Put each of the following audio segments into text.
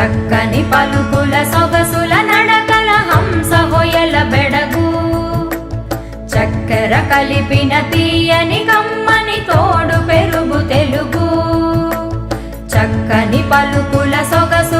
చక్కని పలుకుల సొగసుల నడకల హంస హోయల బెడగు చక్కెర కలిపిన తీయని కమ్మని తోడు పెరుగు తెలుగు. చక్కని పలుకుల సొగసు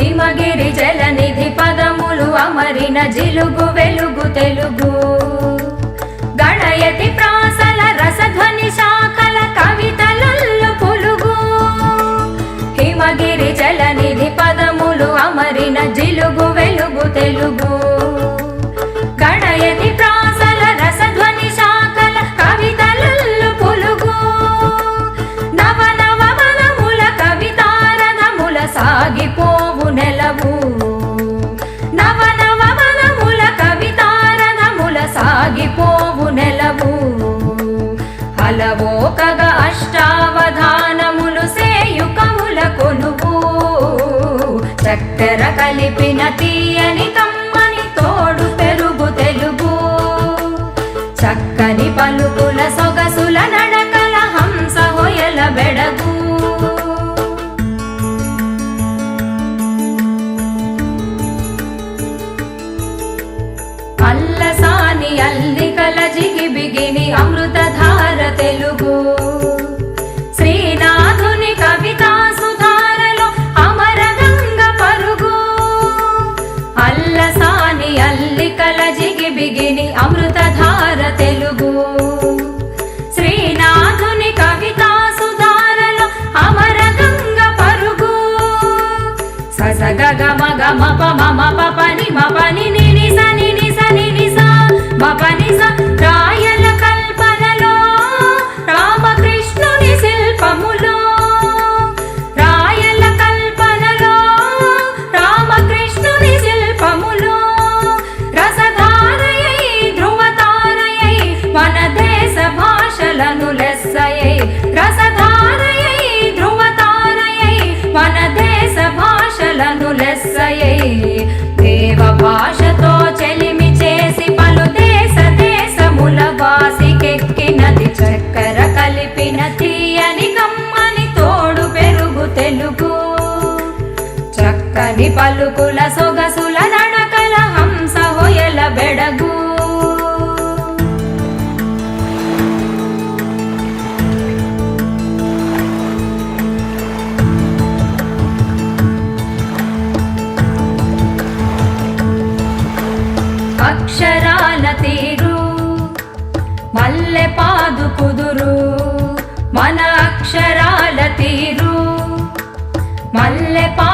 హిమగిరి జలనిధి పదములు అమరిన జిలుగు వెలుగు తెలుగు. గణయతి ప్రాసల రసధ్వని శాఖల కవితలు పులుగు. హిమగిరి జలనిధి పదములు అమరిన జిలుగు వెలుగు తెలుగు. पे ना సగ మగ మప మమ పని మపని నిని సని సని స మపని స కవి పలుకుల సొగసుల నడకల హంస హోయల బెడగు. అక్షరాల తీరు మల్లె పాదు కుదురు మన అక్షరాల తీరు మల్లె పా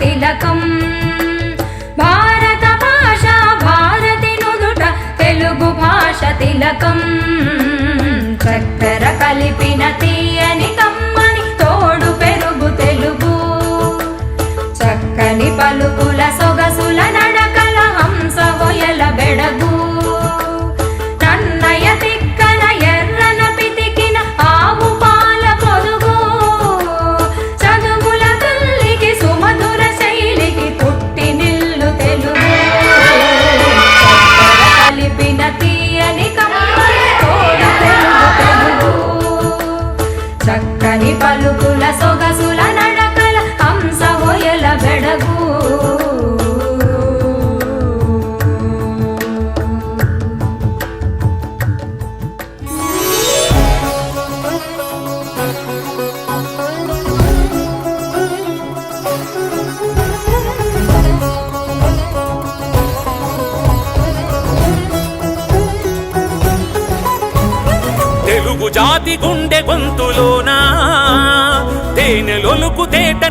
తిలకం.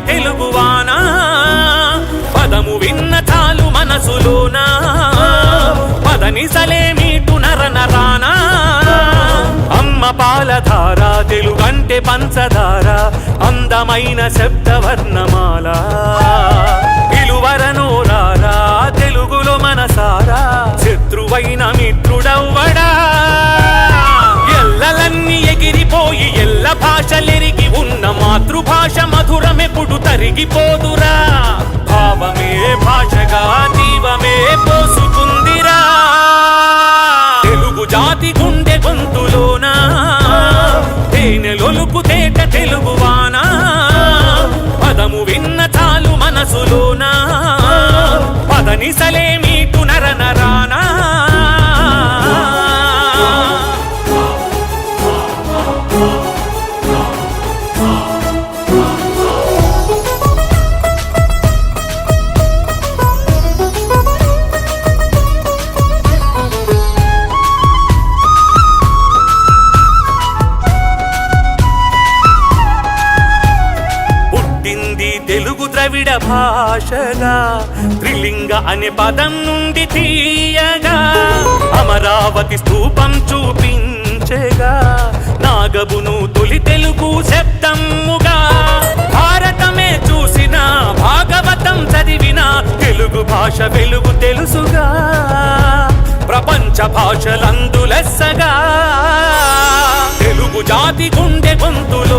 తెలుగువానా పదము విన్న చాలు మనసులోనా? పదనిసలే మీటు నర నరానా? అమ్మ పాలధార తెలుగంటే పంచదార అందమైన శబ్దవర్ణమాల. పిలువరనోరారా పైసలే ద్రావిడ భాషగా త్రిలింగ అనే పదం నుండి తీయగా అమరావతి స్థూపం చూపించగా నాగబును తొలి తెలుగు శబ్దముగా. భారతమే చూసిన భాగవతం చదివిన తెలుగు భాష వెలుగు తెలుసుగా ప్రపంచ భాషలందులెస్సగా. తెలుగు జాతి గుండె గొంతులోనా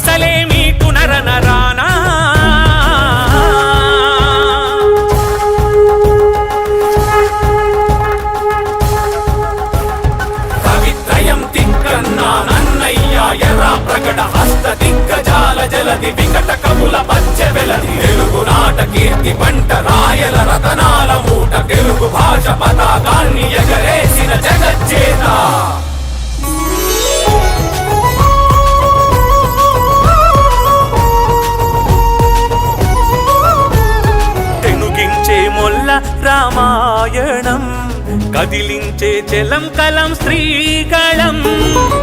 పదనిసలే కదిలించే చెలం కలం శ్రీకళం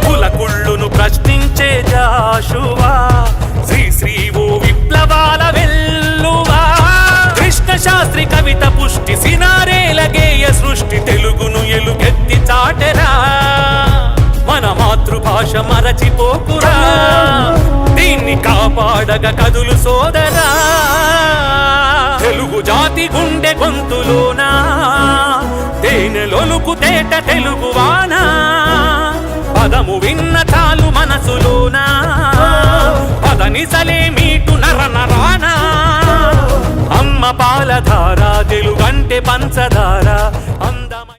కులకుళ్ళును ప్రశ్నించే జాషువా. శ్రీ శ్రీవు విప్లవాల వెల్లువా. కృష్ణ శాస్త్రి కవిత పుష్టి సినారేల గేయ సృష్టి తెలుగును ఎలుగెత్తి చాటరా. మన మాతృభాష మరచిపోకురా. దీన్ని కాపాడగ కదులు సోదరా. తెలుగు జాతి గుండె గొంతులోనా? తేనెలొలుకు తేట తెలుగువానా పదము విన్న చాలు మనసులోనా. పదనిసలే మీటు నర నరానా. అమ్మ పాలధార తెలుగంటే పంచదార.